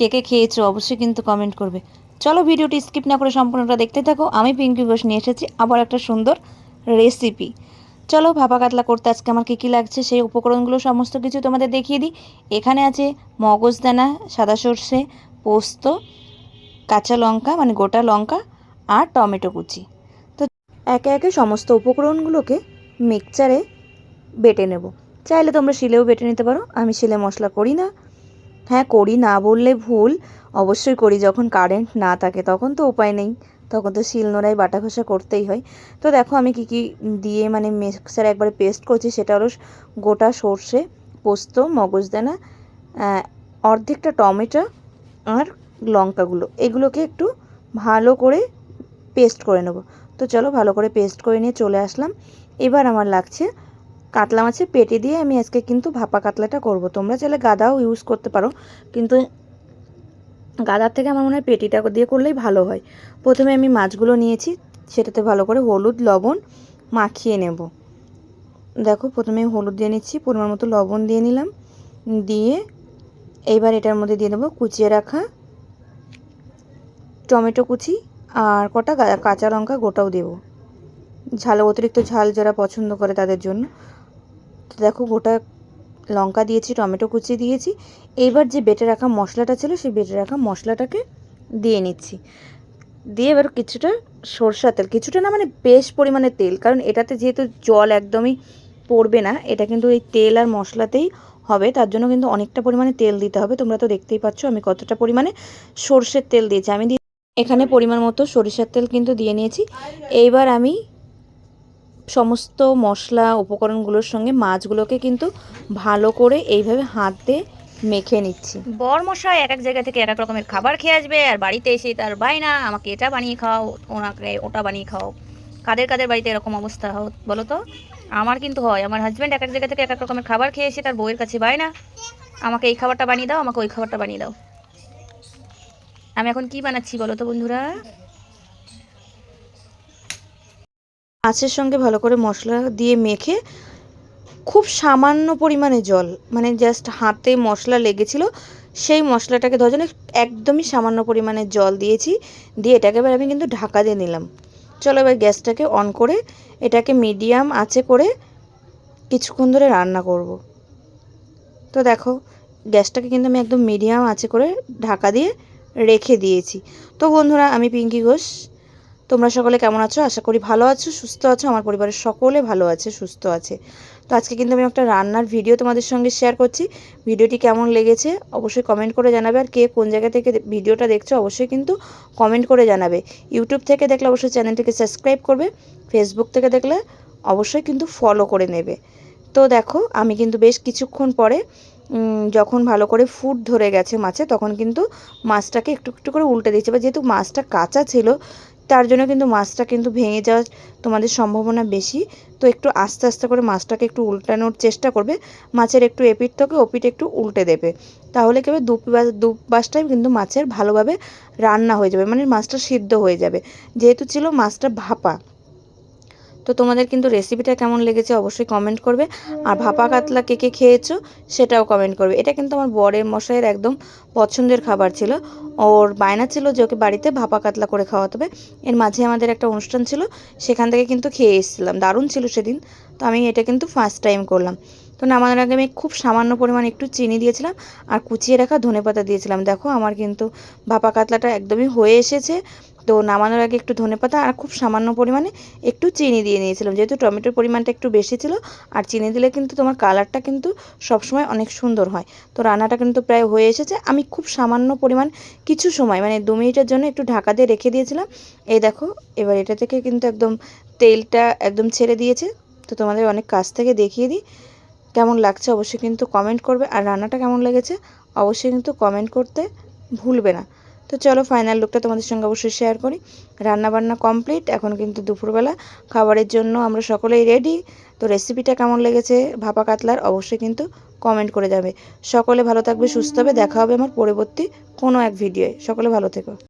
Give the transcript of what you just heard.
কে কে খেয়েছো, অবশ্যই কিন্তু কমেন্ট করবে। চলো ভিডিওটি স্কিপ না করে সম্পূর্ণটা দেখতে থাকো। আমি পিঙ্কি ঘোষ নিয়ে এসেছি আবার একটা সুন্দর রেসিপি চলো ভাপা কাতলা করতে আজকে আমার কী কী লাগছে, সেই উপকরণগুলো সমস্ত কিছু তোমাদের দেখিয়ে দিই। এখানে আছে মগজদানা সাদা সর্ষে, পোস্ত, কাঁচা লঙ্কা মানে গোটা লঙ্কা আর টমেটো কুচি। তো একে একে সমস্ত উপকরণগুলোকে মিক্সচারে বেটে নেব। চাইলে তোমরা শিলেও বেটে নিতে পারো, আমি শিলে মশলা করি না। হ্যাঁ করি না বললে ভুল। অবশ্যই করি, যখন কারেন্ট না থাকে তখন তো উপায় নেই। তখন তো শিল নোড়ায় বাটা ঘষা করতেই হয়। তো দেখো আমি কি কি দিয়ে মানে মিক্সার একবারে পেস্ট করছি, সেটা হলো গোটা সর্ষে, পোস্ত, মগজদানা অর্ধেকটা টমেটো আর লঙ্কাগুলো। এগুলোকে একটু ভালো করে পেস্ট করে নেব। তো চলো ভালো করে পেস্ট করে নিয়ে চলে আসলাম। এবার আমার লাগছে কাতলা মাছের পেটে দিয়ে আমি আজকে কিন্তু ভাপা কাতলাটা করব। তোমরা চাইলে গাদাও ইউজ করতে পারো, কিন্তু গাদার থেকে আমার মনে হয় পেটিটা দিয়ে করলেই ভালো হয়। প্রথমে আমি মাছগুলো নিয়েছি, সেটাতে ভালো করে হলুদ, লবণ মাখিয়ে নেব। দেখো, প্রথমে হলুদ দিয়ে নিচ্ছি, পরিমাণ মতো লবণ দিয়ে নিলাম, দিয়ে এইবার এটার মধ্যে দিয়ে দেবো কুচিয়ে রাখা টমেটো কুচি আর কটা কাঁচা লঙ্কা গোটাও দেবো। ঝাল, অতিরিক্ত ঝাল যারা পছন্দ করে তাদের জন্য। তো দেখো গোটা লঙ্কা দিয়েছি, টমেটো কুচি দিয়েছি। এইবার যে বেটে রাখা মশলাটা ছিল, সেই বেটে রাখা মশলাটাকে দিয়ে নিচ্ছি। দিয়ে এবার কিছুটা সরষা তেল, কিছুটা না মানে বেশ পরিমাণে তেল, কারণ এটাতে যেহেতু জল একদমই পড়বে না, এটা কিন্তু এই তেল আর মশলাতেই হবে, তার জন্য কিন্তু অনেকটা পরিমাণে তেল দিতে হবে। তোমরা তো দেখতেই পাচ্ছ আমি কতটা পরিমাণে সর্ষের তেল দিয়েছি। আমি এখানে পরিমাণ মতো সরিষার তেল কিন্তু দিয়ে নিয়েছি। এইবার আমি সমস্ত মশলা উপকরণগুলোর সঙ্গে মাছগুলোকে কিন্তু ভালো করে এইভাবে হাত মেখে নিচ্ছি। বর মশাই এক এক জায়গা থেকে এক এক রকমের খাবার খেয়ে আসবে, আর বাড়িতে এসে তার না আমাকে এটা বানিয়ে খাও, ওনাকে ওটা বানিয়ে খাও। কাদের কাদের বাড়িতে এরকম অবস্থা হোক বলো তো? আমার কিন্তু হয়, আমার হাজব্যান্ড এক এক জায়গা থেকে এক এক রকমের খাবার খেয়ে এসে তার বউয়ের কাছে না আমাকে এই খাবারটা বানিয়ে দাও, আমাকে ওই খাবারটা বানিয়ে দাও। আমি এখন কি বানাচ্ছি বলো তো বন্ধুরা? মাছের সঙ্গে ভালো করে মশলা দিয়ে মেখে খুব সামান্য পরিমাণে জল মানে জাস্ট হাতে মশলা লেগেছিল, সেই মশলাটাকে ধরার জন্য একদমই সামান্য পরিমাণে জল দিয়েছি, দিয়ে এটাকে এবার আমি কিন্তু ঢাকা দিয়ে নিলাম। চলো এবার গ্যাসটাকে অন করে এটাকে মিডিয়াম আঁচে করে কিছুক্ষণ ধরে রান্না করব। তো দেখো, গ্যাসটাকে কিন্তু আমি একদম মিডিয়াম আঁচে করে ঢাকা দিয়ে রেখে দিয়েছি। তো বন্ধুরা, আমি পিঙ্কি ঘোষ তোমরা সকলে কেমন আছো? আশা করি ভালো আছো, সুস্থ আছো, আমার পরিবারের সকলে ভালো আছে, সুস্থ আছে। তো আজকে কিন্তু আমি একটা রান্নার ভিডিও তোমাদের সঙ্গে শেয়ার করছি। ভিডিওটি কেমন লেগেছে অবশ্যই কমেন্ট করে জানাবে, আর কে কোন জায়গা থেকে ভিডিওটা দেখছ অবশ্যই কিন্তু কমেন্ট করে জানাবে। ইউটিউব থেকে দেখলে অবশ্যই চ্যানেলটিকে সাবস্ক্রাইব করবে ফেসবুক থেকে দেখলে অবশ্যই কিন্তু ফলো করে নেবে। তো দেখো, আমি কিন্তু বেশ কিছুক্ষণ পরে যখন ভালো করে ফুট ধরে গেছে মাছে, তখন কিন্তু মাছটাকে একটু একটু করে উল্টে দিচ্ছে বা যেহেতু মাছটা কাঁচা ছিল তার জন্য কিন্তু মাছটা কিন্তু ভেঙে যাওয়ার তোমাদের সম্ভাবনা বেশি। তো একটু আস্তে আস্তে করে মাছটাকে একটু উল্টানোর চেষ্টা করবে। মাছের একটু এপিট থেকে ওপিট একটু উল্টে দেবে। তাহলে কেবে দু দু পাশটাই কিন্তু মাছের ভালোভাবে রান্না হয়ে যাবে। মানে মাছটা সিদ্ধ হয়ে যাবে। যেহেতু ছিল মাছটা ভাপা তো তোমাদের কিন্তু রেসিপিটা কেমন লেগেছে অবশ্যই কমেন্ট করবে। আর ভাপা কাতলা কে কে খেয়েছো সেটাও কমেন্ট করবে। এটা কিন্তু আমার বরের মশাইয়ের একদম পছন্দের খাবার ছিল। ওর বায়না ছিল যে ওকে বাড়িতে ভাপা কাতলা করে খাওয়াতে হবে। এর মাঝে আমাদের একটা অনুষ্ঠান ছিল, সেখান থেকে কিন্তু খেয়ে এসেছিলাম। দারুণ ছিল সেদিন। তো আমি এটা কিন্তু ফার্স্ট টাইম করলাম। তো নামানোর আগে আমি খুব সামান্য পরিমাণ একটু চিনি দিয়েছিলাম আর কুচিয়ে রাখা ধনে পাতা দিয়েছিলাম। দেখো, আমার কিন্তু ভাপা কাতলাটা একদমই হয়ে এসেছে। তো নামানোর আগে একটু ধনে পাতা আর খুব সামান্য পরিমাণে একটু চিনি দিয়ে নিয়েছিলাম। যেহেতু টমেটোর পরিমাণটা একটু বেশি ছিল, আর চিনি দিলে কিন্তু তোমার কালারটা কিন্তু সবসময় অনেক সুন্দর হয়। তো রান্নাটা কিন্তু প্রায় হয়ে এসেছে। আমি খুব সামান্য পরিমাণ কিছু সময় মানে দু মিনিটের জন্য একটু ঢাকা দিয়ে রেখে দিয়েছিলাম। এই দেখো, এবার এটা থেকে কিন্তু একদম তেলটা একদম ছেড়ে দিয়েছে। তো তোমাদের অনেক কাছ থেকে দেখিয়ে দিই। কেমন লাগছে অবশ্যই কিন্তু কমেন্ট করবে। আর রান্নাটা কেমন লেগেছে অবশ্যই কিন্তু কমেন্ট করতে ভুলবে না। তো চলো ফাইনাল লুকটা তোমাদের সঙ্গে অবশ্যই শেয়ার করি। রান্না বান্না কমপ্লিট এখন কিন্তু দুপুরবেলা। খাবারের জন্য আমরা সকলেই রেডি তো রেসিপিটা কেমন লেগেছে, ভাপা কাতলার, অবশ্যই কিন্তু কমেন্ট করে যাবে। সকলে ভালো থাকবে, সুস্থ হবে। দেখা হবে আমার পরবর্তী কোনো এক ভিডিওয়ে সকলে ভালো থেকো।